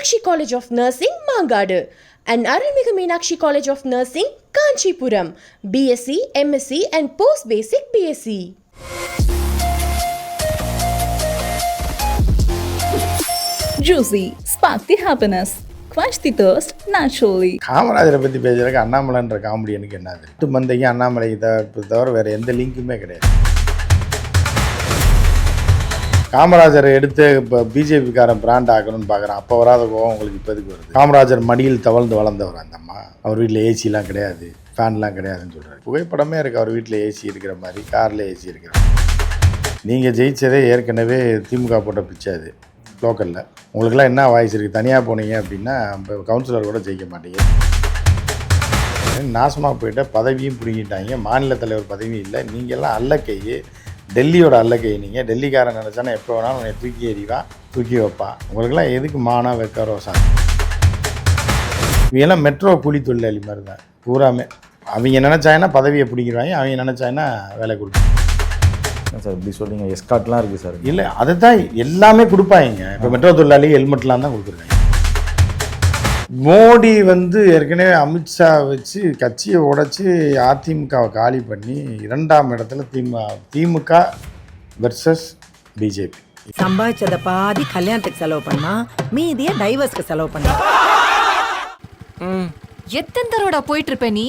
Meenakshi College of Nursing, Mangadu, and Arulmigu Meenakshi College of Nursing, Kanchipuram, BSc, MSc, and Post Basic BSc. Juicy, spark the happiness, quench the thirst naturally. காமராஜரை பற்றி பேசுறதுக்கு அண்ணாமலைன்ற comedy எனக்கு என்னது மந்தைக்கு அண்ணாமலை இதை தவிர வேறு எந்த லிங்க்குமே கிடையாது காமராஜரை எடுத்து இப்போ பிஜேபிக்காரன் பிராண்ட் ஆக்கணும்னு பார்க்குறான் அப்போ வராத கோவம் உங்களுக்கு இப்போ எதுக்கு வருது? காமராஜர் மடியில் தவழ்ந்து வளர்ந்தவர் அந்த அம்மா. அவர் வீட்டில் ஏசிலாம் கிடையாது. ஃபேன்லாம் கிடையாதுன்னு சொல்கிறார் புகைப்படமே இருக்குது அவர் வீட்டில் ஏசி இருக்கிற மாதிரி. காரில் ஏசி இருக்கிற மாதிரி. நீங்கள் ஜெயிச்சதே ஏற்கனவே திமுக போட்ட பிச்சை அது. லோக்கலில் உங்களுக்குலாம் என்ன வாய்ஸ் இருக்குது தனியாக போனீங்க அப்படின்னா இப்போ கவுன்சிலர் கூட ஜெயிக்க மாட்டீங்க. நாசமாக போயிட்ட பதவியும் பிடிங்கிட்டாங்க. மாநில தலைவர் பதவியும் இல்லை. நீங்கள்லாம் அல்லக்கை டெல்லியோட அல்லக்கை நீங்கள் டெல்லிக்காரன் நினச்சானா எப்போ வேணாலும் உன்னை தூக்கி எறிவான் தூக்கி வைப்பான் உங்களுக்குலாம் எதுக்கு மானம் வெக்க ரோசம் இவங்கெல்லாம் மெட்ரோ கூலி தொழிலாளி மாதிரி தான். பூராமே. அவங்க நினச்சாங்கன்னா பதவியை பிடிக்கிறாங்க அவங்க நினச்சாங்கன்னா வேலை கொடுப்பாங்க. சார் இப்படி சொல்றீங்க? எஸ்காட்லாம் இருக்குது சார். இல்லை அதை தான் எல்லாமே கொடுப்பாங்க. இப்போ மெட்ரோ தொழிலாளி ஹெல்மெட்லாம் தான் கொடுக்குறாங்க மோடி வந்து ஏற்கனவே அமித்ஷா வச்சு கட்சியை உடைச்சி அதிமுகவை காலி பண்ணி இரண்டாம் இடத்துல திமுக திமுக வெர்சஸ் பிஜேபி சம்பாதிச்சத பாதி கல்யாணத்துக்கு செலவு பண்ணா மீதிய டைவர்ஸ்க்கு செலவு பண்ணா. எத்தனை தடவை போயிட்டு இருப்ப நீ?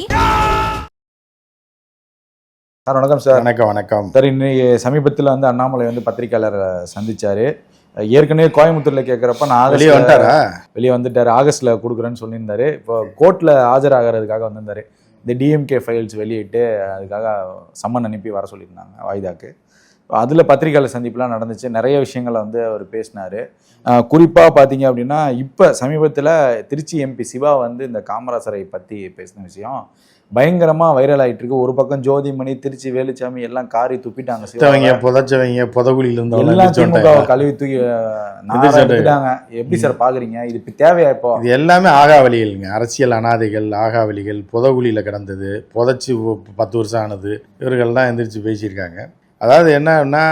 சார் வணக்கம் சார். வணக்கம் வணக்கம். சார் இன்னைக்கு சமீபத்தில் வந்து அண்ணாமலை வந்து பத்திரிக்கையாளரை சந்திச்சாரு. ஏற்கனவே கோயம்புத்தூர்ல கேட்குறப்ப நான் வெளியே வந்துட்டாரா? வெளியே வந்துட்டாரு. ஆகஸ்ட்ல கொடுக்குறேன்னு சொல்லியிருந்தாரு. இப்போ கோர்ட்ல ஆஜராகிறதுக்காக வந்திருந்தாரு. இந்த டிஎம்கே ஃபைல்ஸ் வெளியிட்டு அதுக்காக சம்மன் அனுப்பி வர சொல்லியிருந்தாங்க வாய்தாக்கு. அதில் பத்திரிகையாளர் சந்திப்புலாம் நடந்துச்சு. நிறைய விஷயங்களை வந்து அவர் பேசினார். குறிப்பாக பார்த்தீங்க அப்படின்னா இப்போ சமீபத்தில் திருச்சி எம்பி சிவா வந்து இந்த காமராசரை பற்றி பேசின விஷயம். பயங்கரமாக வைரல் ஆயிட்டு இருக்கு. ஒரு பக்கம் ஜோதிமணி திருச்சி வேலுச்சாமி எல்லாம் காரி துப்பிட்டாங்க. செத்தவங்க. புதைச்சவங்க புதகுழியில் எல்லாம் இருந்தவங்க திமுக கழுவி தூக்கி. எடுத்துட்டாங்க. எப்படி சார் பாக்குறீங்க? இது இப்ப தேவையா இப்போ? இது எல்லாமே ஆகாவலிகள்ங்க அரசியல் அனாதைகள் ஆகாவலிகள் புதகுழியில் கிடந்தது புதைச்சி பத்து வருஷம் ஆனது இவர்கள்லாம் எந்திரிச்சு பேசியிருக்காங்க. அதாவது என்னன்னா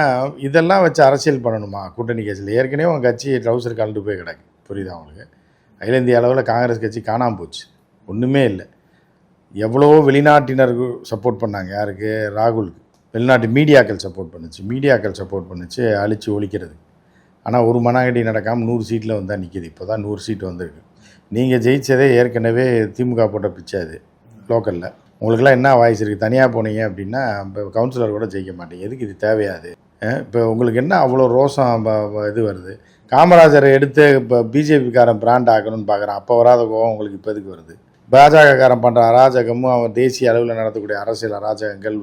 இதெல்லாம் வச்சு அரசியல் பண்ணணுமா? கூட்டணி கட்சியில். ஏற்கனவே உங்கள் கட்சி ட்ரௌசர் கலந்து போய் கிடக்கு. புரியுதா உங்களுக்கு? அகில இந்திய அளவில் காங்கிரஸ் கட்சி காணாமல் போச்சு. ஒன்றுமே இல்லை. எவ்வளோ வெளிநாட்டினர்கள் சப்போர்ட் பண்ணாங்க? யாருக்கு? ராகுலுக்கு. வெளிநாட்டு மீடியாக்கள் சப்போர்ட் பண்ணுச்சு. மீடியாக்கள் சப்போர்ட் பண்ணுச்சு அழிச்சு ஒழிக்கிறது. ஆனால் ஒரு மனாகடி நடக்காமல் நூறு சீட்டில் வந்தால் நிற்கிது இப்போ தான் நூறு சீட் வந்திருக்கு. நீங்கள் ஜெயிச்சதே ஏற்கனவே திமுக போட்ட பிச்சை அது லோக்கலில். உங்களுக்குலாம் என்ன வாய்ஸ் இருக்குது தனியாக போனீங்க அப்படின்னா இப்போ கவுன்சிலர் கூட ஜெயிக்க மாட்டேங்க எதுக்கு இது தேவையாது இப்போ உங்களுக்கு என்ன அவ்வளோ ரோசம் இது வருது? காமராஜரை எடுத்து இப்போ பிஜேபிக்காரன் பிராண்ட் ஆக்கணும்னு பார்க்குறான் அப்போ வராத கோவம் உங்களுக்கு இப்போ எதுக்கு வருது? பாஜகக்காரன் பண்ணுற அராஜகமும் அவன் தேசிய அளவில் நடத்தக்கூடிய அரசியல் அராஜகங்கள்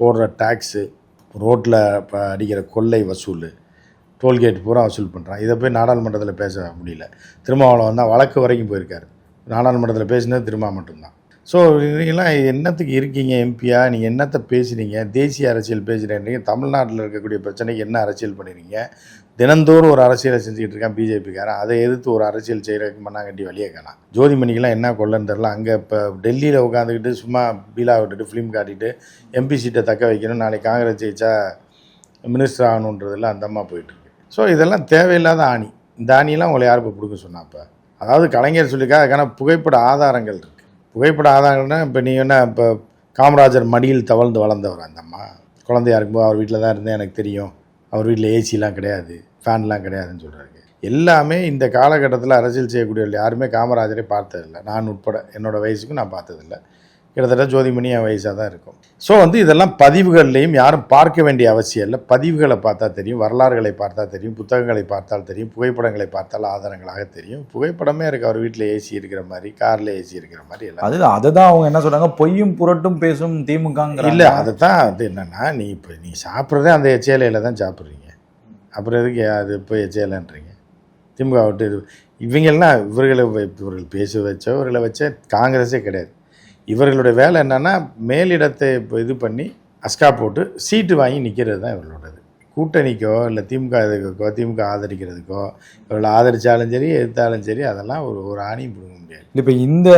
போடுற டேக்ஸு ரோட்டில் இப்போ அடிக்கிற கொள்ளை வசூல் டோல்கேட் பூரா வசூல் பண்ணுறான் இதை போய் நாடாளுமன்றத்தில் பேச முடியல. திருமாவளவன் வந்தால் வழக்கு வரைக்கும் போயிருக்காரு. நாடாளுமன்றத்தில் பேசினது திருமா மட்டும்தான். ஸோ நீங்களாம் என்னத்துக்கு இருக்கீங்க எம்பியா நீங்கள் என்னத்தை பேசுனீங்க தேசிய அரசியல் பேசுகிறீங்க தமிழ்நாட்டில் இருக்கக்கூடிய பிரச்சனைக்கு என்ன அரசியல் பண்ணுறீங்க தினந்தோறும் ஒரு அரசியலை செஞ்சுக்கிட்டு இருக்கான் பிஜேபிக்காரன். அதை எதிர்த்து ஒரு அரசியல் செய்கிறதுக்கு மண்ணாங்கட்டி வழியே காணாம். ஜோதிமணிக்கெல்லாம் என்ன கொள்ளன்னு தெரில அங்கே இப்போ டெல்லியில் உட்காந்துக்கிட்டு சும்மா பீலா விட்டுட்டு ஃபிலிம் காட்டிட்டு எம்பி சீட்டை தக்க வைக்கணும் நாளைக்கு காங்கிரஸ் ஜெயிச்சா மினிஸ்டர் ஆகணுன்றதுல அந்த அம்மா போயிட்டுருக்கு. ஸோ இதெல்லாம் தேவையில்லாத ஆணி. இந்த ஆணியெல்லாம் உங்களை யார் இப்போ கொடுக்க சொன்னா இப்போ அதாவது கலைஞர் சொல்லியிருக்கா அதுக்கான புகைப்பட ஆதாரங்கள் இருக்குது புகைப்பட ஆதாரங்கள்னா இப்போ நீ என்ன இப்போ காமராஜர் மடியில் தவழ்ந்து வளர்ந்தவர் அந்த அம்மா? குழந்தையா இருக்கும்போது அவர் வீட்டில் தான் இருந்தேன் எனக்கு தெரியும். அவர் வீட்டில் ஏசிலாம் கிடையாது ஃபேன்லாம் கிடையாதுன்னு சொல்கிறாரு எல்லாமே இந்த காலகட்டத்தில் அரசியல் செய்யக்கூடியவர்கள் யாருமே காமராஜரை பார்த்ததில்லை. நான் உட்பட என்னோடய வயசுக்கு நான் பார்த்ததில்ல. கிட்டத்தட்ட ஜோதிமணி என் வயசாக தான் இருக்கும். ஸோ வந்து இதெல்லாம் பதிவுகள்லையும் யாரும் பார்க்க வேண்டிய அவசியம் இல்லை. பதிவுகளை பார்த்தா தெரியும் வரலாறுகளை பார்த்தா தெரியும் புத்தகங்களை பார்த்தால் தெரியும் புகைப்படங்களை பார்த்தால் ஆதாரங்களாக தெரியும். புகைப்படமே இருக்குது அவர் வீட்டில் ஏசி இருக்கிற மாதிரி காரில் ஏசி இருக்கிற மாதிரி எல்லாம். அது அதுதான் அவங்க என்ன சொல்றாங்க? பொய்யும் புரட்டும் பேசும் திமுக இல்லை அதை தான் அது என்னென்னா நீ இப்போ நீ சாப்பிட்றதே அந்த எச்சேலையில் தான் சாப்பிட்றீங்க. அப்புறம் எதுக்கு அது இப்போ எச்சேலைன்றீங்க? திமுக விட்டு இவங்கெல்லாம் இவர்களை இவர்கள் பேச வச்ச இவர்களை வச்ச காங்கிரஸே கிடையாது. இவர்களுடைய வேலை என்னென்னா மேலிடத்தை இப்போ இது பண்ணி அஸ்கா போட்டு சீட்டு வாங்கி நிற்கிறது தான் இவர்களோடது கூட்டணிக்கோ இல்லை திமுக இதுக்கோ திமுக ஆதரிக்கிறதுக்கோ இவர்களை ஆதரித்தாலும் சரி எதிர்த்தாலும் சரி அதெல்லாம் ஒரு ஒரு ஆணியும் பிடுங்க முடியாது. இப்ப இந்த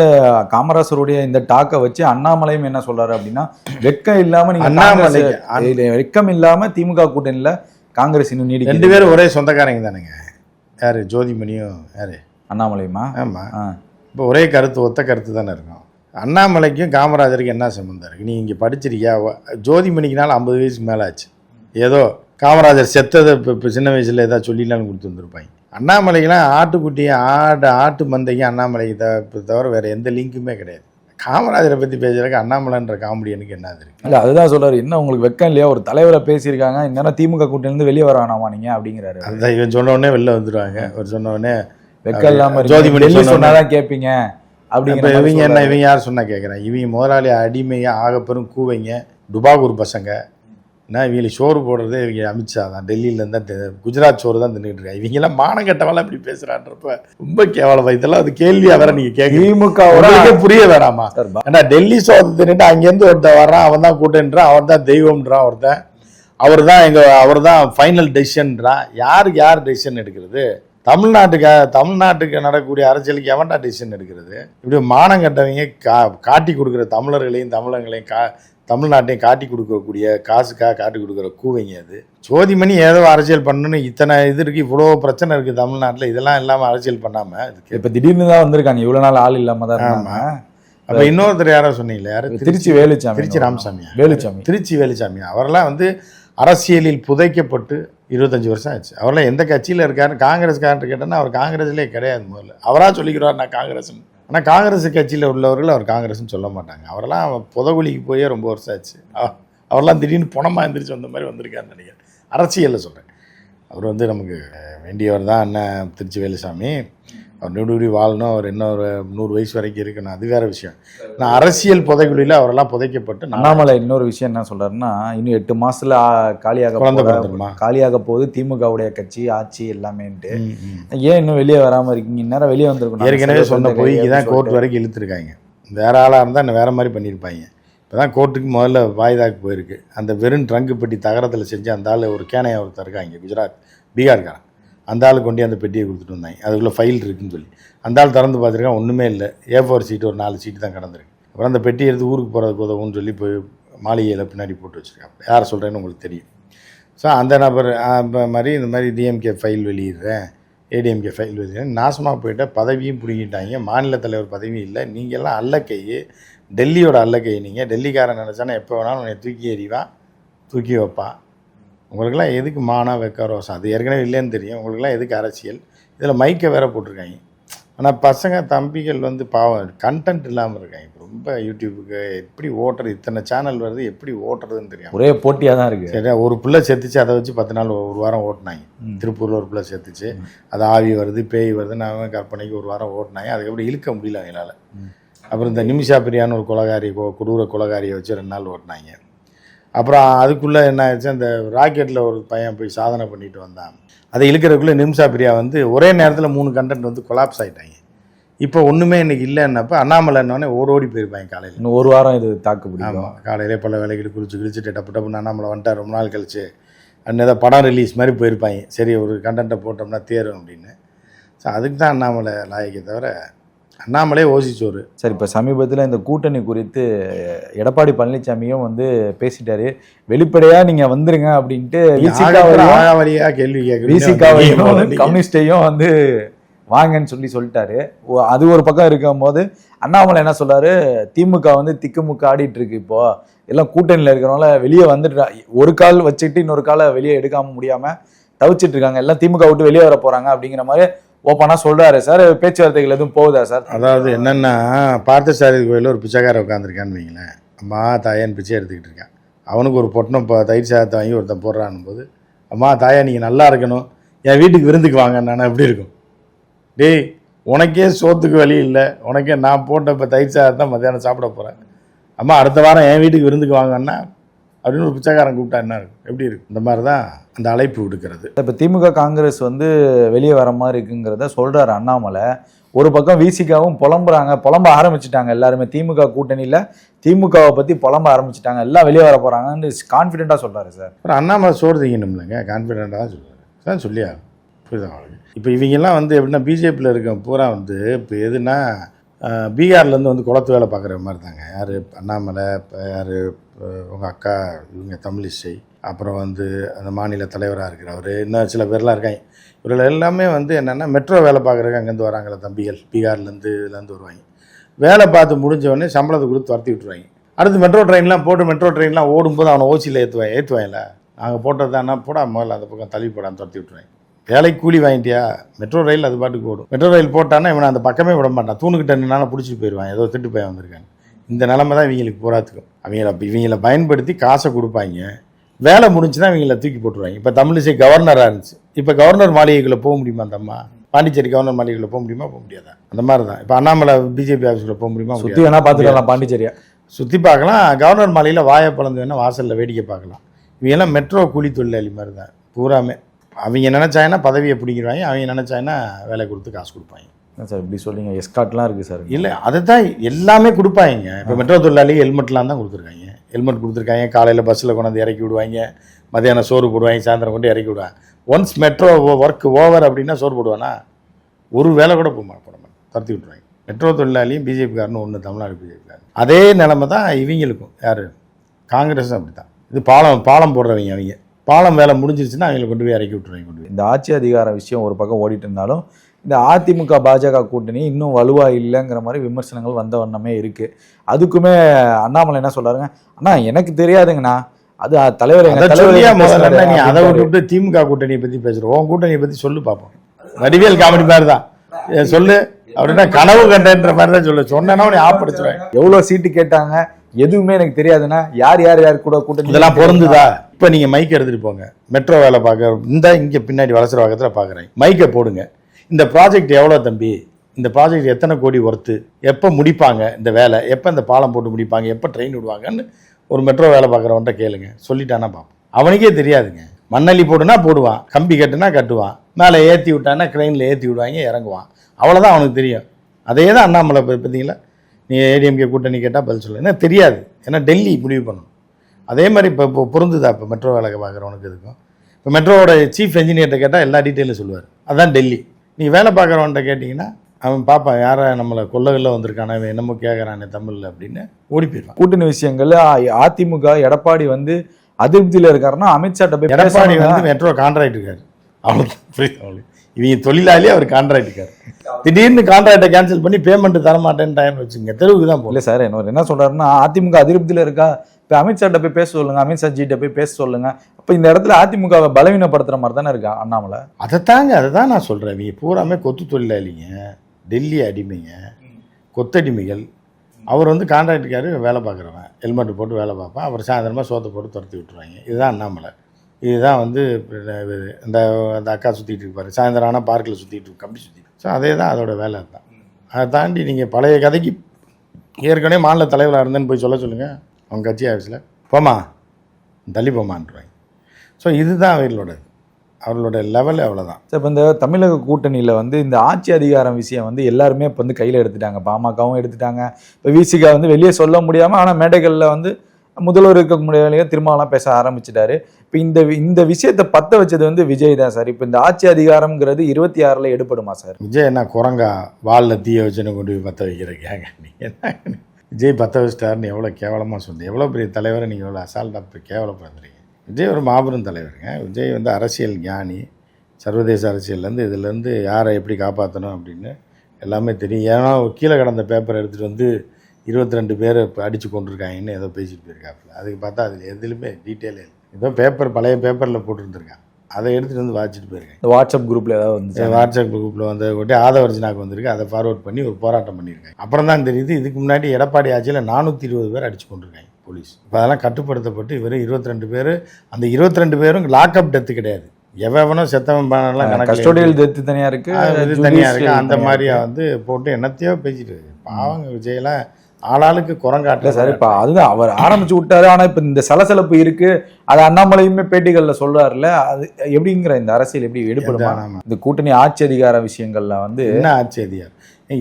காமராசருடைய இந்த டாக்கை வச்சு அண்ணாமலையும் என்ன சொல்றாரு அப்படின்னா வெக்கம் இல்லாம நீங்க அண்ணாமலை- வெக்கம் இல்லாம திமுக கூட்டணியில காங்கிரஸ் இன்னும் ரெண்டு நீடிக்குது பேரும் ஒரே சொந்தக்காரங்க தானுங்க. யார்? ஜோதிமணியும் யார்? அண்ணாமலையுமா? ஆமாம் ஆ. இப்போ ஒரே கருத்து ஒத்த கருத்து தானே இருக்கும். அண்ணாமலைக்கும் காமராஜருக்கும் என்ன சம்மந்தம் இருக்குது நீ இங்கே படிச்சிருக்கியா? ஜோதிமணிக்குனால ஐம்பது வயசுக்கு மேலே ஆச்சு. ஏதோ காமராஜர் செத்ததை இப்போ இப்போ சின்ன வயசில் ஏதாவது சொல்லிடலான்னு கொடுத்து வந்திருப்பாங்க. அண்ணாமலைக்கெல்லாம் ஆட்டுக்குட்டியும் ஆடு ஆட்டு மந்தைக்கும் அண்ணாமலைக்கு த தவிர வேறு எந்த லிங்க்குமே கிடையாது. காமராஜரை பற்றி பேசுறதுக்கு அண்ணாமலைன்ற காமெடியனுக்கு என்னது இருக்கு? இல்ல அதுதான் சொல்றாரு. என்ன உங்களுக்கு வெக்கம் இல்லையா? ஒரு தலைவரை பேசியிருக்காங்க. இந்நேரம் திமுக கூட்டணியிலிருந்து வெளியே வர வேணாமா நீங்க? அப்படிங்கிறாரு அதுதான் இவன் சொன்ன உடனே வெளில வந்துடுவாங்க அவர் சொன்ன உடனே வெக்கம் இல்லாம ஜோதிமணி சொன்னாதான் கேட்பீங்க அப்படிங்கிற இவங்க என்ன. இவங்க யார் சொன்னா கேட்குறேன் இவங்க முதலாளி அடிமையாக ஆகப்பெரும் கூவைங்க டுபாகூர் பசங்க. என்ன இவங்களுக்கு சோறு போடுறதே இவங்க அமித்ஷா தான். டெல்லியில இருந்தா குஜராத் சோறு தான் தின்னுட்டு இருக்காங்க. இவங்கெல்லாம் மானம் கெட்டவெல்லாம் இப்படி பேசுறான்றப்ப ரொம்ப கேவலம் இதெல்லாம் அது கேள்வியா வேற நீங்க கேட்குறீங்க திமுகவோட உங்களுக்கே புரிய வேணாமா? ஏன்னா டெல்லி சோறு தின்னுட்டு அங்கேருந்து ஒருத்தன் வர்றான் அவன் தான் கூட்டன்றான் அவன் தான் தெய்வம்ன்றான் ஒருத்தன். அவர் தான் எங்க அவர் தான் ஃபைனல் டெசிஷன்றான் யாருக்கு யார் டெசிஷன் எடுக்கிறது? தமிழ்நாட்டுக்கு தமிழ்நாட்டுக்கு நடக்கக்கூடிய அரசியலுக்கு எவன்டா டெசிஷன் எடுக்கிறது? இப்படி மானம் கட்டவங்க கா காட்டி கொடுக்குற தமிழர்களையும் தமிழங்களையும் கா தமிழ்நாட்டையும் காட்டி கொடுக்கக்கூடிய காசுக்காக காட்டி கொடுக்குற கூவைங்க அது. ஜோதிமணி ஏதோ அரசியல் பண்ணணும்னு இத்தனை இது இருக்கு இவ்வளோ பிரச்சனை இருக்குது தமிழ்நாட்டில் இதெல்லாம் இல்லாமல் அரசியல் பண்ணாமல் இப்ப திடீர்னு தான் வந்திருக்காங்க இவ்வளவு நாள் ஆள் இல்லாம தான் இருந்தாங்க. அப்போ இன்னொருத்தர் யாரோ சொன்னீங்களே யாரு? திருச்சி வேலுச்சாமி திருச்சி ராமசாமியா வேலுச்சாமி. திருச்சி வேலுச்சாமி. அவரெல்லாம் வந்து அரசியலில் புதைக்கப்பட்டு இருபத்தஞ்சி வருஷம் ஆச்சு. அவரெல்லாம் எந்த கட்சியில் இருக்காருன்னு காங்கிரஸ்காரன்ட்டு கேட்டோன்னா அவர் காங்கிரஸ்லேயே கிடையாது முதல்ல. அவராக சொல்லிக்கிறார் நான் காங்கிரஸ் ஆனால் காங்கிரஸ் கட்சியில் உள்ளவர்கள் அவர் காங்கிரஸ்னு சொல்ல மாட்டாங்க. அவரெல்லாம் புதகுலிக்கு போயே ரொம்ப வருஷம் ஆச்சு. அவ- அவரெல்லாம் திடீர்னு பணமாக எந்திரிச்சு வந்த மாதிரி வந்திருக்காருன்னு நினைக்கிறேன். அரசியலில் சொல்கிறேன் அவர் வந்து நமக்கு வேண்டியவர் தான் அண்ணன் திருச்சி வேலுசாமி அவர் நெடுடி வாழணும் அவர் இன்னும் ஒரு நூறு வயசு வரைக்கும் இருக்கணும். அது வேற விஷயம். நான் அரசியல் புதைகுழியில் அவரெல்லாம் புதைக்கப்பட்டு அண்ணாமலை இன்னொரு விஷயம் என்ன சொல்றாருன்னா இன்னும் எட்டு மாசத்துல ஆ, காலியாக குழந்தை போற- பிறந்துருமா? காலியாக போகுது. திமுகவுடைய கட்சி ஆட்சி எல்லாமேன்ட்டு. ஏன் இன்னும் வெளியே வராம இருக்கீங்க? இந்நேரம் வெளியே வந்திருக்கணும். ஏற்கனவே சொன்ன பொய்க்கு தான் கோர்ட். வரைக்கும் இழுத்துருக்காங்க. வேற ஆளாக இருந்தால் இன்னும் வேற மாதிரி பண்ணியிருப்பாங்க. இப்போ தான் கோர்ட்டுக்கு முதல்ல வாய்தாக்கு போயிருக்கு. அந்த வெறும் ட்ரங்கு பெட்டி தகரத்தில் செஞ்சு அந்த ஆள் ஒரு கேனையை ஒருத்தர் இருக்காங்க. குஜராத் பீகார்காரன். அந்த ஆள் கொண்டு அந்த பெட்டியை கொடுத்துட்டு வந்தாங்க. அதுக்குள்ளே ஃபைல் இருக்குன்னு சொல்லி. அந்த ஆள் திறந்து பார்த்துருக்கான் ஒன்றுமே இல்லை. ஏ ஃபோர் சீட்டு ஒரு நாலு சீட்டு தான் கிடந்திருக்கு. அப்புறம் அந்த பெட்டி எடுத்து ஊருக்கு போகிறதுக்கு உதவும்னு சொல்லி போய் மாளிகையில் பின்னாடி போட்டு வச்சுருக்காங்க. யார் சொல்கிறேன்னு உங்களுக்கு தெரியும். ஸோ அந்த நபர் ஆ, மாதிரி இந்த மாதிரி டிஎம்கே ஃபைல் வெளியிடுறேன். ஏடிஎம்கே ஃபைல் வெளியிடுறேன். நாசமாக போயிட்ட பதவியும் பிடிங்கிட்டாங்க. மாநில தலைவர் பதவியும் இல்லை. நீங்கள்லாம் அல்லக்கை டெல்லியோட அல்லக்கை நீங்கள் டெல்லிக்காரன் நினச்சானா எப்போ வேணாலும் உன்னை தூக்கி எறிவான் தூக்கி வைப்பான் உங்களுக்கெல்லாம் எதுக்கு மானா வெக்க ரோசம் அது ஏற்கனவே இல்லைன்னு தெரியும். உங்களுக்கெல்லாம் எதுக்கு அரசியல்? இதில் மைக்கை வேற போட்டிருக்காங்க. ஆனால் பசங்க தம்பிகள் வந்து பாவம் கண்டென்ட் இல்லாமல் இருக்காங்க. இப்போ ரொம்ப யூடியூபுக்கு எப்படி ஓட்டுறது? இத்தனை சேனல் வருது எப்படி ஓட்டுறதுன்னு தெரியும். ஒரே போட்டியா தான் இருக்கு. சரியா? ஒரு பிள்ளை செத்துச்சு அதை வச்சு பத்து நாள் ஒரு வாரம் ஓட்டினாங்க. திருப்பூரில் ஒரு பிள்ளை செத்துச்சு. அது ஆவி வருது பேய் வருதுன்னு அவன் கற்பனைக்கு ஒரு வாரம் ஓட்டினாங்க. அதுக்கப்புறம் இழுக்க முடியல அவங்களால. அப்புறம் இந்த நிமிஷா பிரியான்னு ஒரு கொலகாரி கொடூர கொலகாரியை வச்சு ரெண்டு நாள் ஓட்டினாங்க. அப்புறம் அதுக்குள்ளே என்ன ஆயிடுச்சு? அந்த ராக்கெட்டில் ஒரு பையன் போய் சாதனை பண்ணிட்டு வந்தான். அதை இழுக்கிறதுக்குள்ளே நிமிஷா பிரியா வந்து ஒரே நேரத்தில் மூணு கண்டென்ட் வந்து கொலாப்ஸ் ஆயிட்டாங்க. இப்போ ஒன்றுமே இன்னைக்கு இல்லைன்னப்ப அண்ணாமலைன்னொடனே ஓடி ஓடி போயிருப்பாங்க காலையில். இன்னும் ஒரு வாரம் இது தாக்கு பிடிக்கும். காலையிலே பல வேலைக்கு குளிச்சு குளிச்சுட்டு டப்பு டப்புன்னு அண்ணாமலை வந்துட்டார். ரொம்ப நாள் கழிச்சு. அண்ணன் ஏதோ படம் ரிலீஸ் மாதிரி போயிருப்பாங்க. சரி ஒரு கண்டென்ட்டை போட்டோம்னா தேரும் அப்படின்னு. ஸோ அதுக்கு தான் அண்ணாமலை லாயக்கே தவிர அண்ணாமலே ஓசிச்சோறு சரி இப்போ சமீபத்தில் இந்த கூட்டணி குறித்து எடப்பாடி பழனிசாமியும் வந்து பேசிட்டாரு. வெளிப்படையா நீங்க வந்துருங்க அப்படின்ட்டு விசிகாவையும் ஆகாவலியாக கேள்வி கேட்குறீங்க. கம்யூனிஸ்டையும் வந்து வாங்கன்னு சொல்லி சொல்லிட்டாரு. அது ஒரு பக்கம் இருக்கும் போது அண்ணாமலை என்ன சொல்றாரு? திமுக வந்து திக்குமுக்கு ஆடிட்டு இருக்கு இப்போ. எல்லாம் கூட்டணியில் இருக்கிறவங்கள வெளியே வந்துட்டு ஒரு கால் வச்சுட்டு இன்னொரு காலை வெளியே எடுக்காம முடியாம தவிச்சிட்டு இருக்காங்க. எல்லாம் திமுக விட்டு வெளியே வர போறாங்க அப்படிங்கிற மாதிரி ஓப்பனாக சொல்கிறாரு சார். பேச்சுவார்த்தைகள் எதுவும் போகுதா சார்? அதாவது என்னென்னா பார்த்தசாரதி கோயிலில் ஒரு பிச்சைக்கார உட்காந்துருக்கான்னு வைங்களேன். அம்மா தாயான்னு பிச்சை எடுத்துக்கிட்டு இருக்கான். அவனுக்கு ஒரு பொட்டணம் இப்போ தயிர் சாதத்தை வாங்கி ஒருத்தன் போடுறான் போது அம்மா தாயா நீங்கள் நல்லா இருக்கணும். என் வீட்டுக்கு விருந்துக்கு வாங்க நான் எப்படி இருக்கும்? டேய் உனக்கே சோத்துக்கு வழி இல்லை. உனக்கே நான் போட்ட இப்போ தயிர் சாதத்தை மத்தியானம் சாப்பிட போகிறேன் அம்மா அடுத்த வாரம் என் வீட்டுக்கு விருந்துக்கு வாங்கன்னா அப்படின்னு ஒரு பிச்சைக்காரன் கூப்பிட்டா என்ன இருக்கும்? எப்படி இருக்கும்? இந்த மாதிரி தான் அந்த அழைப்பு விடுக்கிறது. இப்போ திமுக காங்கிரஸ் வந்து வெளியே வர மாதிரி இருக்குங்கிறத சொல்றாரு அண்ணாமலை. ஒரு பக்கம் விசிகாவும் புலம்புறாங்க புலம்ப ஆரம்பிச்சிட்டாங்க எல்லாருமே. திமுக கூட்டணியில திமுகவை பத்தி புலம்ப ஆரம்பிச்சிட்டாங்க. எல்லாம் வெளியே வர போறாங்கன்னு கான்ஃபிடென்ட்டா சொல்றாரு சார். அப்புறம் அண்ணாமலை சோறு திங்கணும்லங்க கான்ஃபிடென்ட்டாக தான் சொல்லுவார் தான் சொல்லியா? புரியுதா இப்போ இவங்கெல்லாம் வந்து எப்படின்னா பிஜேபியில் இருக்க பூரா வந்து இப்போ எதுனா பீகார்லேருந்து வந்து குளத்து வேலை பார்க்குற மாதிரி தாங்க. யார்? அண்ணாமலை இப்போ யார்? உங்கள் அக்கா இவங்க தமிழிசை அப்புறம் வந்து அந்த மாநில தலைவராக இருக்கிறவர் இன்னும் சில பேர்லாம் இருக்காங்க. இவர்கள் எல்லாமே வந்து என்னென்னா மெட்ரோ வேலை பார்க்குறதுக்கு அங்கேருந்து வராங்களே தம்பிகள். பீகார்லேருந்து இதுலேருந்து வருவாங்க. வேலை பார்த்து முடிஞ்சவொடனே சம்பளத்தை கொடுத்து துரத்தி விட்டுருவாங்க. அடுத்து மெட்ரோ ட்ரெயின்லாம் போட்டு மெட்ரோ ட்ரெயின்லாம் ஓடும்போது அவனை ஓசியில் ஏற்றுவாங்க ஏற்றுவாங்கல்ல நாங்கள் போட்டது தானே? போடா முதல்ல அந்த பக்கம் தள்ளி போடான்னு துரத்தி விட்டுருவேன் வேலைக்கு கூலி வாங்கிட்டியா? மெட்ரோ ரயில் அது பாட்டுக்கு ஓடும். மெட்ரோ ரயில் போட்டான்னா இவனை அந்த பக்கமே விட மாட்டான். தூணுக்கிட்ட நின்னாலும் பிடிச்சிட்டு போயிடுவான். ஏதோ திட்டு போய் வந்திருக்காங்க இந்த நிலமை தான் இவங்களுக்கு போராத்துக்கும் அவங்கள இவங்கள பயன்படுத்தி காசை கொடுப்பாங்க. வேலை முடிஞ்சுன்னா இவங்கள தூக்கி போட்டுருவாங்க. இப்போ தமிழிசை கவர்னராக இருந்துச்சு. இப்போ கவர்னர் மாளிகைக்குள்ளே போக முடியுமா அந்த அம்மா? பாண்டிச்சேரி கவர்னர் மாளிகைக்குள்ளே போக முடியுமா? போக முடியாதா? அந்த மாதிரி தான் இப்போ அண்ணாமலை பிஜேபி ஆஃபீஸ்க்குள்ளே போக முடியுமா? சுத்தி முடியாதா? வேணா பார்த்துக்கலாம் பாண்டிச்சேரியா. சுற்றி பார்க்கலாம். கவர்னர் மாளிகையில் வாயை பிளந்து வேணால் வாசலில் வேடிக்கை பார்க்கலாம். இவங்கெல்லாம் மெட்ரோ கூலி தொழிலாளி மாதிரி தான் பூராமே. அவங்க நினச்சாங்கன்னா பதவியை பிடிக்கிறாங்க அவங்க நினச்சாங்கன்னா வேலை கொடுத்து காசு கொடுப்பாங்க. சார் இப்படி சொல்றீங்க. எஸ்காட்லாம் இருக்கு சார். இல்லை அதுதான் எல்லாமே கொடுப்பாங்க. இப்போ மெட்ரோ தொழிலாளி ஹெல்மெட்லாம் தான் கொடுத்துருக்காங்க. ஹெல்மெட் கொடுத்துருக்காங்க. காலையில் பஸ்ஸில் கொண்டாந்து இறக்கி விடுவாங்க. மதியானம் சோறு போடுவாங்க. சாயந்தரம் கொண்டு இறக்கி விடுவாங்க. ஒன்ஸ் மெட்ரோ ஒர்க் ஓவர் அப்படின்னா சோறு போடுவானா? ஒரு வேலை கூட போட மாட்டேன் துரத்தி விட்ருவாங்க மெட்ரோ தொழிலாளியும் பிஜேபிக்காரனும் ஒன்று தமிழ்நாடு பிஜேபிக்காரன் அதே நிலைமை தான் இவங்களுக்கும். யார்? காங்கிரஸும் அப்படி தான் இது பாலம் பாலம் போடுறவங்க அவங்க. பாலம் வேலை முடிஞ்சிருச்சுன்னா அவங்களை கொண்டு போய் இறக்கி விட்ருவாங்க கொண்டு போய். இந்த ஆட்சி அதிகார விஷயம் ஒரு பக்கம் ஓடிட்டு இருந்தாலும் இந்த அதிமுக பாஜக கூட்டணி இன்னும் வலுவா இல்லைங்கிற மாதிரி விமர்சனங்கள் வந்த வண்ணமே இருக்கு. அதுக்குமே அண்ணாமலை என்ன சொல்றாருங்க? அண்ணா எனக்கு தெரியாதுங்கண்ணா. அது தலைவர் நீ அதை. விட்டுவிட்டு திமுக கூட்டணியை பத்தி பேசுற உன் கூட்டணியை பத்தி சொல்லு பார்ப்போம் வடிவேல் காமெடி மாதிரி தான் சொல்லு. அப்படின்னா கனவு கண்டன்ற மாதிரி தான் சொல்லு. சொன்னா உன்னை ஆப்படிச்சுருவேன் எவ்வளவு சீட்டு கேட்டாங்க? எதுவுமே எனக்கு தெரியாதுன்னா யார் யார் யார் கூட கூட்டணி இதெல்லாம் பொருந்துதா? இப்போ நீங்க மைக் எடுத்துட்டு போங்க. மெட்ரோ வேலை பார்க்க இந்த இங்க பின்னாடி வளசர பக்கத்துல பாக்குறேன். மைக்கை போடுங்க. இந்த ப்ராஜெக்ட் எவ்வளோ தம்பி? இந்த ப்ராஜெக்ட் எத்தனை கோடி ஒர்த்து எப்போ முடிப்பாங்க இந்த வேலை? எப்போ இந்த பாலம் போட்டு முடிப்பாங்க? எப்போ ட்ரெயின் விடுவாங்கன்னு ஒரு மெட்ரோ வேலை பார்க்குறவன்ட்ட கேளுங்க. சொல்லிட்டானா பார்ப்போம். அவனுக்கே தெரியாதுங்க. மண்ணள்ளி போடுனா போடுவான். கம்பி கட்டுனா கட்டுவான். மேலே ஏற்றி விட்டானா க்ரெயினில் ஏற்றி விடுவாங்க இறங்குவான். அவ்வளோதான் அவனுக்கு தெரியும். அதே தான் அண்ணாமலை பார்த்தீங்களா? நீ ஏடிஎம்கே கூட்டணி கேட்டால் பதில் சொல்லு. ஏன்னா தெரியாது. ஏன்னா டெல்லி முடிவு பண்ணணும். அதே மாதிரி இப்போ இப்போ பொருந்துதா இப்போ மெட்ரோ வேலை பார்க்குறவனுக்கு இருக்கும் இப்போ மெட்ரோவோட சீஃப் என்ஜினியர்கிட்ட கேட்டால் எல்லா டீட்டெயிலும் சொல்லுவார். அதான் டெல்லி. நீ வேலை பார்க்குறவன்ட்ட கேட்டிங்கன்னா அவன் பார்ப்பான் யாரை நம்மளை கொல்லகளில் வந்திருக்கானா? இவன் என்னமோ கேட்குறானே தமிழில் அப்படின்னு ஓடி போயிடுவான். கூட்டணி விஷயங்கள்ல அ- அதிமுக எடப்பாடி வந்து அதிருப்தியில இருக்காருன்னா அமித்ஷாட்ட போய் எடப்பாடி. வந்து மெட்ரோ கான்ட்ராக்ட் இருக்காரு அவ்வளோதான் புரியுது அவளுக்கு இவங்க தொழிலாளி அவர் கான்ட்ராக்ட் இருக்காரு திடீர்னு கான்ட்ராக்டை கேன்சல் பண்ணி பேமெண்ட் தர மாட்டேன்ட்டான்னு வச்சுங்க தெருவுக்கு தான் போகல சார் என்ன என்ன சொல்றாருன்னா அதிமுக அதிருப்தியில இருக்கா? இப்போ அமித்ஷாட்ட போய் பேச சொல்லுங்க அமித்ஷா ஜிட்ட போய் பேச சொல்லுங்க. இப்போ இந்த இடத்துல அதிமுகவை பலவீனப்படுத்துற மாதிரி தானே இருக்கா அண்ணாமலை? அதைத்தாங்க அதை தான் நான் சொல்கிறேன் நீங்கள் பூராமே கொத்து தொழிலாளிங்க டெல்லி அடிமைங்க. கொத்தடிமைகள். அவர் வந்து கான்ட்ராக்டுக்காரு வேலை பார்க்குறவன். ஹெல்மெட் போட்டு வேலை பார்ப்பான். அப்புறம் சாயந்தரமாக சோத்தை போட்டு துரத்தி விட்டுருவாங்க. இதுதான் அண்ணாமலை. இதுதான் வந்து இந்த அந்த அக்கா சுற்றிட்டு இருப்பார். சாயந்தரம் ஆனால் பார்க்கில் சுற்றிட்டு கம்பி சுற்றிட்டு ஸோ அதே தான் அதோட வேலை தான் அதை தாண்டி நீங்கள் பழைய கதைக்கு ஏற்கனவே மாநில தலைவராக இருந்தேன்னு போய் சொல்ல சொல்லுங்கள் அவங்க கட்சி ஆஃபீஸில் போமா தள்ளி போமான்றாங்க ஸோ இதுதான் அவர்களோட அவர்களோட லெவல் அவ்வளோதான் சார் இப்போ இந்த தமிழக கூட்டணியில் வந்து இந்த ஆட்சி அதிகாரம் விஷயம் வந்து எல்லாருமே இப்போ வந்து கையில் எடுத்துட்டாங்க. பாமகவும் எடுத்துட்டாங்க. இப்போ விசிகா வந்து வெளியே சொல்ல முடியாமல் ஆனால் மேடைகளில் வந்து முதல்வர் இருக்க முடியலையோ திரும்பலாம் பேச ஆரம்பிச்சிட்டாரு. இப்போ இந்த வி- இந்த விஷயத்தை பத்த வச்சது வந்து விஜய் தான் சார். இப்போ இந்த ஆட்சி அதிகாரம்ங்கிறது இருபத்தி ஆறில் எடுப்படுமா சார்? விஜய் என்ன குரங்கா வாலில் தீய வச்சுன்னு கொண்டு போய் பற்ற வைக்கிறீங்க. நீங்கள் என்ன விஜய் பற்ற வச்சிட்டாருன்னு எவ்வளோ கேவலமாக சொன்னீங்க. எவ்வளோ பெரிய தலைவரை நீங்கள் எவ்வளோ அசால்ட்டாக போய் கேவலப்படுத்துறீங்க. விஜய் ஒரு மாபெரும் தலைவருங்க. விஜய் வந்து அரசியல் ஞானி. சர்வதேச அரசியல்லேருந்து இதுலேருந்து யாரை எப்படி காப்பாற்றணும் அப்படின்னு எல்லாமே தெரியும். ஏன்னா கீழே கடந்த பேப்பரை எடுத்துகிட்டு வந்து இருபத்தி ரெண்டு பேரை இப்போ அடித்து கொண்டிருக்காங்கன்னு ஏதோ பேசிட்டு போயிருக்காப்புல. அதுக்கு பார்த்தா அது எதுலையுமே டீட்டெயிலே இல்லை. ஏதோ பேப்பர் பழைய பேப்பரில் போட்டிருந்துருக்காங்க. அதை எடுத்துகிட்டு வந்து வாசிச்சுட்டு போயிருக்கேன். இந்த வாட்ஸ்அப் குரூப்பில் ஏதாவது வந்து வாட்ஸ்அப் குரூப்பில் வந்து கொட்டி ஆதவர்ஜனாக்கு வந்திருக்கு. அதை ஃபார்வர்ட் பண்ணி ஒரு போராட்டம் பண்ணியிருக்காங்க அப்புறம் தான் தெரியுது இதுக்கு முன்னாடி எடப்பாடி ஆட்சியில் நானூற்றி இருபது பேர் அடிச்சு கொண்டிருக்காங்க போலீஸ். இப்போ அதெல்லாம் கட்டுப்படுத்தப்பட்டு இவர் இருபத்தி ரெண்டு பேர். அந்த இருபத்தி ரெண்டு பேரும் லாக்அப் டெத்து கிடையாது. எவனோ செத்தவன் பண்ணலாம் கணக்கு கஸ்டோடியல் டெத்து தனியாக இருக்கு இது தனியாக இருக்கு. judicial அந்த தனியா மாதிரியா இருக்கு. வந்து போட்டு என்னத்தையோ பேசிட்டு இருக்கு. பாவங்க விஜயெல்லாம் ஆளாளுக்கு குரங்காட்டு சார் இப்ப அதுதான் அவர் ஆரம்பிச்சு விட்டாரு ஆனா இப்ப இந்த சலசலப்பு இருக்கு. அது அண்ணாமலையுமே பேட்டிகள்ல சொல்றாருல அது எப்படிங்கிற இந்த அரசியல் எப்படி எடுப்படுமா. இந்த கூட்டணி ஆட்சி அதிகார விஷயங்கள்ல வந்து என்ன ஆட்சி அதிகார்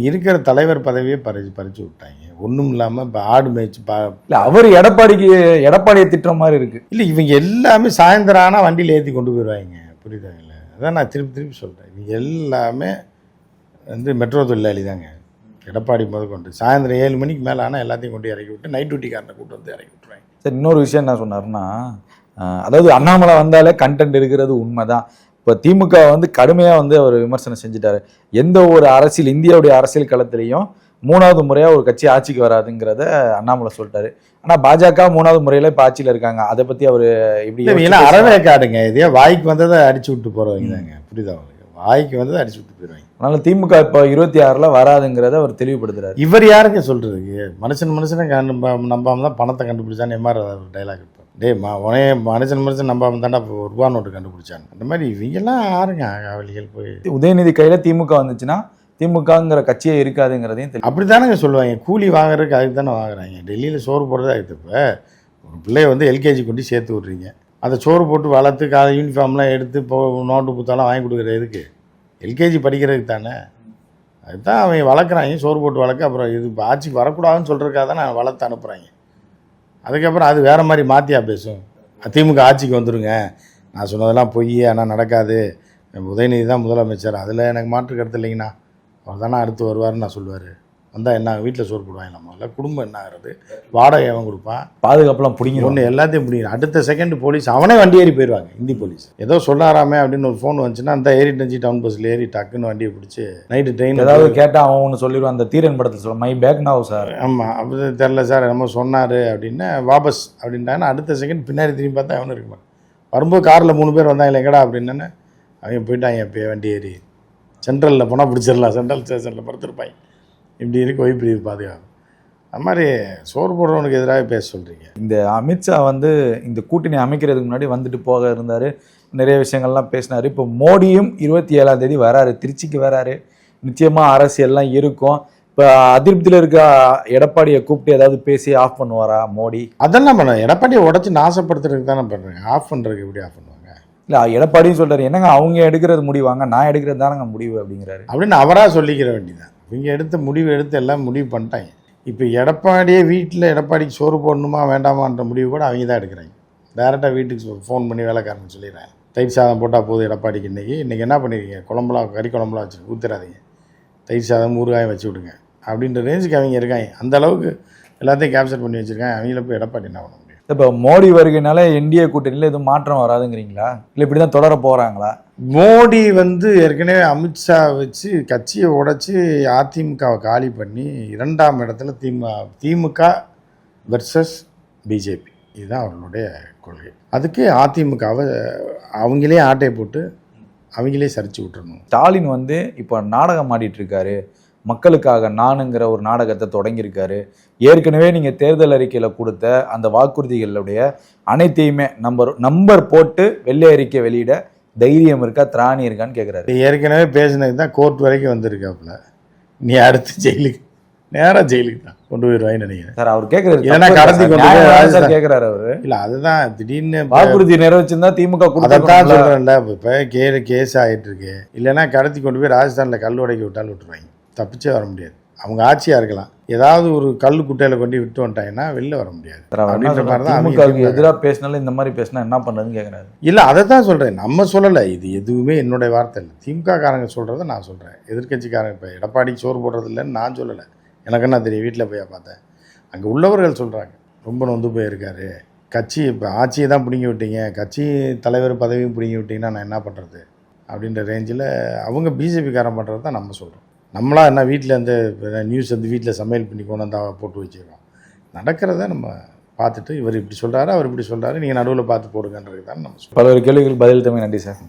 இருக்கிற தலைவர் பதவியே பறிச்சு பறிச்சு விட்டாங்க. ஒன்றும் இல்லாமல் இப்போ ஆடு மேய்ச்சி பா இல்ல அவர் எடப்பாடிக்கு எடப்பாடியை திட்டுற மாதிரி இருக்கு. இல்லை இவங்க எல்லாமே சாயந்தரம் ஆனால் வண்டியில் ஏற்றி கொண்டு போயிடுவாங்க புரியுதாங்கல்ல அதான் நான் திருப்பி திருப்பி சொல்கிறேன் இவங்க எல்லாமே வந்து மெட்ரோ தொழிலாளி தாங்க. எடப்பாடி முதற்கொண்டு சாயந்தரம் ஏழு மணிக்கு மேலே ஆனால் எல்லாத்தையும் கொண்டு இறக்கி விட்டு நைட் டியூட்டிக்காரனை கூட்டு வந்து இறக்கி விட்டுருவாங்க. சரி இன்னொரு விஷயம் என்ன சொன்னாருன்னா ஆஹ் அதாவது அண்ணாமலை வந்தாலே கண்டென்ட் இருக்கிறது உண்மைதான். இப்போ திமுக வந்து கடுமையாக வந்து அவர் விமர்சனம் செஞ்சுட்டாரு. எந்த ஒரு அரசியல் இந்தியாவுடைய அரசியல் களத்திலையும் மூணாவது முறையாக ஒரு கட்சி ஆட்சிக்கு வராதுங்கிறத அண்ணாமலை சொல்லிட்டாரு. ஆனால் பாஜக மூணாவது முறையில் இப்போ ஆட்சியில் இருக்காங்க. அதை பற்றி அவர் எப்படி? அறவே காடுங்க இதே வாய்க்கு வந்ததை அடிச்சு விட்டு போகிறவங்க தாங்க. புரியுதா வாய்க்கு வந்ததை அடிச்சு விட்டு போயிடுவாங்க அதனால திமுக இப்போ இருபத்தி ஆறில் வராதுங்கிறத அவர் தெளிவுபடுத்துறாரு. இவர் யாருங்க சொல்றதுக்கு? மனுஷன் மனுஷனை நம்ப நம்பாம தான் பணத்தை கண்டுபிடிச்சான்னு எம்ஆர் டைலாக் இருப்பார். டேய் மா உனைய மனுஷன் மனுஷன் நம்பாம தாண்டா இப்போ ஒரு ரூபா நோட்டு கண்டுபிடிச்சாங்க அந்த மாதிரி இவங்கெல்லாம் யாருங்க? காவலிகள் போய் உதயநிதி கையில் திமுக வந்துச்சுன்னா திமுகங்கிற கட்சியே இருக்காதுங்கிறதையும் தெளி- அப்படி தானங்க சொல்லுவாங்க. கூலி வாங்குறதுக்கு அதுக்கு தானே வாங்குறாங்க. டெல்லியில் சோறு போடுறது அதுக்கு இப்போ. ஒரு பிள்ளைய வந்து எல்கேஜி கொண்டு சேர்த்து விட்றீங்க. அதை சோறு போட்டு வளர்த்து காலை யூனிஃபார்ம்லாம் எடுத்து இப்போ நோட்டு புத்தகம் வாங்கி கொடுக்குற எதுக்கு எல்கேஜி படிக்கிறதுக்கு தானே? அதுதான் அவன் வளர்க்குறாங்க சோறு போட்டு வளர்க்க? அப்புறம் இது ஆட்சிக்கு வரக்கூடாதுன்னு சொல்கிறதுக்காக தான் நான் வளர்த்து அனுப்புகிறாங்க அதுக்கப்புறம் அது வேறு மாதிரி மாற்றியா பேசும். திமுக ஆட்சிக்கு வந்துடுங்க நான் சொன்னதெல்லாம் பொய் ஆனால் நடக்காது. உதயநிதி தான் முதலமைச்சர். அதில் எனக்கு மாற்று கருத்து இல்லைங்கண்ணா. அவர் தானே அடுத்து வருவார்னு நான் சொல்லுவார். வந்தால் என்ன வீட்டில் சோறு போடுவாங்க முதல்ல. குடும்பம் என்ன ஆகுறது? வாடகை அவன் கொடுப்பான். பாதுகாப்புலாம் பிடிங்கிடும் ஒன்று எல்லாத்தையும் முடியும் அடுத்த செகண்ட் போலீஸ் அவனே வண்டி ஏறி போயிடுவாங்க இந்தி போலீஸ் ஏதோ சொல்லாராமே அப்படின்னு ஒரு ஃபோன் வந்துச்சுன்னா அந்த ஏறி டஞ்சி டவுன் பஸ்ஸில் ஏறி டக்குன்னு வண்டியை பிடிச்சி நைட்டு ட்ரெயின் ஏதாவது கேட்டா அவன் ஒன்று சொல்லிடுவான். அந்த தீரன் படத்தில் சொல்ல மை பேக் நாவ் சார் ஆமாம் அப்படி தெரில சார் என்னமோ சொன்னார் அப்படின்னா வாபஸ் அப்படின்ட்டாங்கன்னா அடுத்த செகண்ட் பின்னாடி திரும்பி பார்த்தா அவனு இருக்க மாட்டான். வரும்போது காரில் மூணு பேர் வந்தாங்க எங்கடா? அப்படின்னா அவங்க போயிட்டாங்க எப்போயே வண்டி ஏறி. சென்ட்ரலில் போனால் பிடிச்சிடலாம். சென்ட்ரல் ஸ்டேஷனில் படுத்துருப்பாங்க இப்படி இருக்கு பிரிவு பாதுகாப்பு அது மாதிரி சோறு போடுறவனுக்கு எதிராக பேச சொல்கிறீங்க இந்த அமித்ஷா வந்து இந்த கூட்டணி அமைக்கிறதுக்கு முன்னாடி வந்துட்டு போக இருந்தார். நிறைய விஷயங்கள்லாம் பேசினார். இப்போ மோடியும் இருபத்தி ஏழாம் தேதி வராரு திருச்சிக்கு வராரு. நிச்சயமாக அரசியல்லாம் இருக்கும். இப்போ அதிருப்தியில் இருக்க எடப்பாடியை கூப்பிட்டு ஏதாவது பேசி ஆஃப் பண்ணுவாரா மோடி? அதெல்லாம் பண்ண எடப்பாடியை உடச்சி நாசப்படுத்துறதுக்கு தானே பண்ணுறாங்க ஆஃப் பண்ணுறதுக்கு எப்படி ஆஃப் பண்ணுவாங்க? இல்லை எடப்பாடியும் சொல்றாரு என்னங்க அவங்க எடுக்கிறது முடிவாங்க நான் எடுக்கிறது தானங்க முடிவு அப்படிங்கிறாரு. அப்படின்னு அவராக சொல்லிக்கிற வேண்டியதான் இவங்க எடுத்த முடிவு எடுத்து எல்லாம் முடிவு பண்ணிட்டாங்க. இப்போ எடப்பாடியே வீட்டில் எடப்பாடிக்கு சோறு போடணுமா வேண்டாமான்ற முடிவு கூட அவங்க தான் எடுக்கிறாங்க. டேரெக்டாக வீட்டுக்கு ஃபோன் பண்ணி வேலைக்காரன் சொல்லிடுறேன் தயிர் சாதம் போட்டால் போதும் எடப்பாடிக்கு இன்றைக்கி இன்றைக்கி என்ன பண்ணிருக்கீங்க? குழம்புலாம் கறி குழம்புலாம் வச்சு ஊற்றுறாதீங்க தயிர் சாதம் ஊறுகாயம் வச்சு விடுங்க. அப்படின்ற ரேஞ்சுக்கு அவங்க இருக்காங்க. அந்த அளவுக்கு எல்லாத்தையும் கேப்சர் பண்ணி வச்சுருக்காங்க. அவங்கள போய் எடப்பாடி என்ன பண்ண இப்போ மோடி வருகைனால என்டிஏ கூட்டணியில் எதுவும் மாற்றம் வராதுங்கிறீங்களா? இல்லை இப்படி தான் தொடர போகிறாங்களா மோடி வந்து ஏற்கனவே அமித்ஷா வச்சு கட்சியை உடைச்சி அதிமுகவை காலி பண்ணி இரண்டாம் இடத்துல திமுக திமுக வெர்சஸ் பிஜேபி. இதுதான் அவர்களுடைய கொள்கை. அதுக்கு அதிமுகவை அவங்களே ஆட்டை போட்டு அவங்களே சரிச்சு விட்டுறணும். ஸ்டாலின் வந்து இப்போ நாடகம் ஆடிட்டு இருக்காரு. மக்களுக்காக நானுங்கிற ஒரு நாடகத்தை தொடங்கியிருக்காரு. ஏற்கனவே நீங்கள் தேர்தல் அறிக்கையில் கொடுத்த அந்த வாக்குறுதிகளுடைய அனைத்தையுமே நம்பர் நம்பர் போட்டு வெள்ளை அறிக்கை வெளியிட தைரியம் இருக்கா திராணி இருக்கான்னு கேட்குறாரு ஏற்கனவே பேசினது தான் கோர்ட் வரைக்கும் வந்திருக்காப்புல. நீ அடுத்து ஜெயிலுக்கு நேராக ஜெயிலுக்கு தான் கொண்டு போயிடுவாங்கன்னு நினைக்கிறேன். சார் அவர் கேட்கறது இல்லைன்னா கடத்தி கொண்டு. கேட்குறாரு அவரு. இல்லை அதுதான் திடீர்னு வாக்குறுதி நிறைவேற்றிருந்தா திமுக அதைத்தான் சொல்கிறேன்ல இப்போ கே கேஸ் ஆகிட்டு இருக்கு. இல்லைன்னா கடத்தி கொண்டு போய் ராஜஸ்தானில் கல் உடைக்க விட்டாலும் விட்டுருவாங்க. தப்பிச்சே வர முடியாது. அவங்க ஆட்சியாக இருக்கலாம். ஏதாவது ஒரு கல் குட்டையில் கொண்டு விட்டு வந்துட்டாங்கன்னா வெளில வர முடியாது. அப்படின்ற மாதிரி தான். எதிராக பேசினாலும் இந்த மாதிரி பேசினா என்ன பண்ணுறதுன்னு கேட்குறாரு இல்லை அதை தான் சொல்கிறேன் நம்ம சொல்லலை. இது எதுவுமே என்னுடைய வார்த்தை இல்லை. திமுக காரங்க சொல்கிறத நான் சொல்கிறேன் எதிர்க்கட்சிக்காரங்க இப்போ எடப்பாடிக்கு சோறு போடுறது இல்லைன்னு நான் சொல்லலை. எனக்கு என்ன தெரியும்? வீட்டில் போய் பார்த்தேன். அங்கே உள்ளவர்கள் சொல்கிறாங்க ரொம்ப நொந்து போயிருக்காரு. கட்சி இப்போ ஆட்சியை தான் பிடுங்கி விட்டீங்க. கட்சி தலைவர் பதவியும் பிடுங்கி விட்டீங்கன்னா நான் என்ன பண்ணுறது அப்படின்ற ரேஞ்சில் அவங்க பிஜேபிக்காரன் பண்ணுறது தான் நம்ம சொல்கிறோம் நம்மளா என்ன வீட்டில் இந்த நியூஸ் வந்து வீட்டில் சமையல் பண்ணி கொண்டு வந்தா போட்டு வச்சுருக்கோம். நடக்கிறத நம்ம பார்த்துட்டு இவர் இப்படி சொல்கிறாரு அவர் இப்படி சொல்கிறாரு நீங்கள் நடுவில் பார்த்து போடுங்கன்றது தான் நம்ம பல்வேறு கேள்விகள் பதில் தமிழ் நன்றி சார்.